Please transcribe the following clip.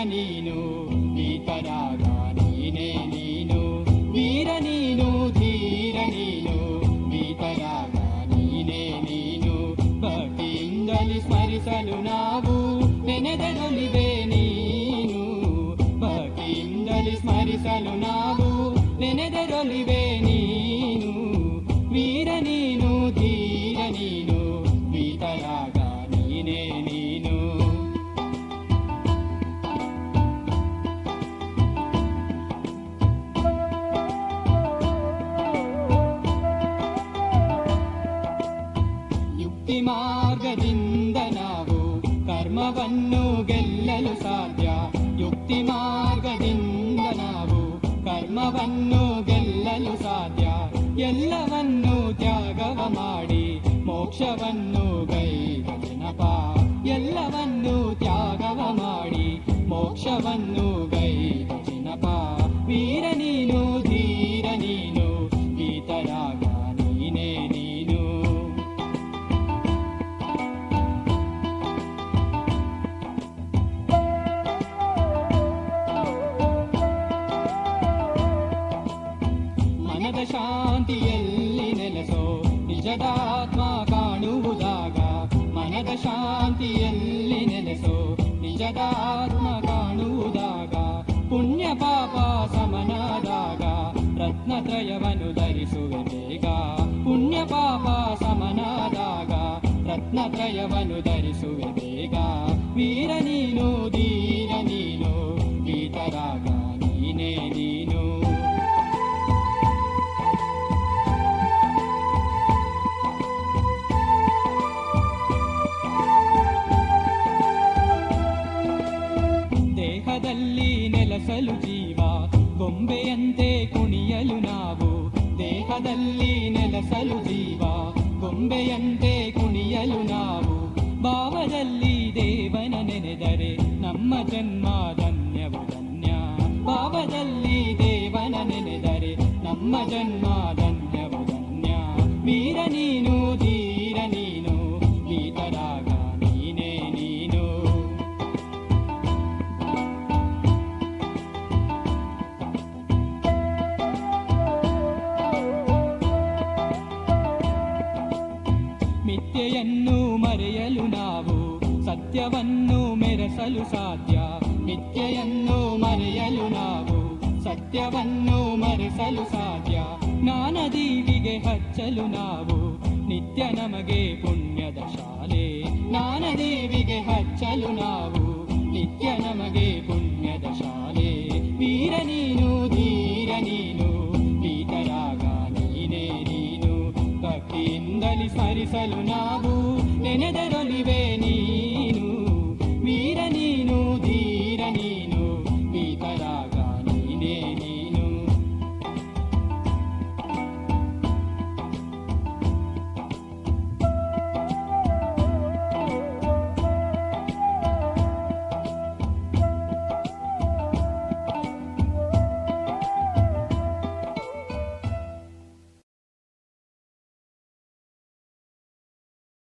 ನೀನು ಈತರಾಗ ನೀನೇ ನೀನು ವೀರ ನೀನು ಧೀರ ನೀನು ಈತರಾಗ ನೀನೇ ನೀನು ಭಕ್ತಿಯಿಂದಲಿ ಸ್ಮರಿಸಲು ನಾವು ನೆನೆದರೊಲಿವೆ ನೀನು ಭಕ್ತಿಯಿಂದಲಿ ಸ್ಮರಿಸಲು ನಾವು ಕರ್ಮವನ್ನು ಗೆಲ್ಲಲು ಸಾಧ್ಯ. ಯುಕ್ತಿ ಮಾರ್ಗದಿಂದ ನಾವು ಕರ್ಮವನ್ನು ಗೆಲ್ಲಲು ಸಾಧ್ಯ. ಎಲ್ಲವನ್ನು ತ್ಯಾಗವ ಮಾಡಿ, ಮೋಕ್ಷವನ್ನು ಗೈ ಜನಪ ಎಲ್ಲವನ್ನು ತ್ಯಾಗವ ಮಾಡಿ, ಮೋಕ್ಷವನ್ನು ನಿಜದಾತ್ಮ ಕಾಣುವುದಾಗ ಮನದ ಶಾಂತಿಯಲ್ಲಿ ನೆಲೆಸು. ನಿಜದಾತ್ಮ ಕಾಣುವುದಾಗ ಪುಣ್ಯ ಪಾಪ ಸಮನಾದಾಗ ರತ್ನತ್ರಯವನ್ನು ಧರಿಸುವೆ ಬೇಗ. ಪುಣ್ಯ ಪಾಪ ಸಮನಾದಾಗ ರತ್ನತ್ರಯವನ್ನು ಧರಿಸುವೆ ಬೇಗ. ವೀರ ಗೊಂಬೆಯಂತೆ ಕುಣಿಯಲು ನಾವು ದೇಹದಲ್ಲಿ ನೆಲೆಸಲು ಜೀವ ಗೊಂಬೆಯಂತೆ ಕುಣಿಯಲು ನಾವು ಭಾವದಲ್ಲಿ ದೇವನ ನೆನೆದರೆ ನಮ್ಮ ಜನ್ಮ ಧನ್ಯವು ಧನ್ಯ ಭಾವದಲ್ಲಿ ದೇವನ ನೆನೆದರೆ ನಮ್ಮ ಜನ್ಮ ಧನ್ಯವು ಧನ್ಯ ಮಿಥ್ಯೆಯನ್ನು ಮರೆಯಲು ನಾವು ಸತ್ಯವನ್ನು ಮೆರೆಸಲು ಸಾಧ್ಯ. ಮಿಥ್ಯೆಯನ್ನು ಮರೆಯಲು ನಾವು ಸತ್ಯವನ್ನು ಮರೆಸಲು ಸಾಧ್ಯ. ಜ್ಞಾನದೀವಿಗೆ ಹಚ್ಚಲು ನಾವು ನಿತ್ಯ ನಮಗೆ ಪುಣ್ಯದ ಶಾಲೆ. ಜ್ಞಾನದೇವಿಗೆ ಹಚ್ಚಲು ನಾವು ನಿತ್ಯ ನಮಗೆ ಪುಣ್ಯದ నిందలి సరిసలు నాగు నెనెదరొలివే నీ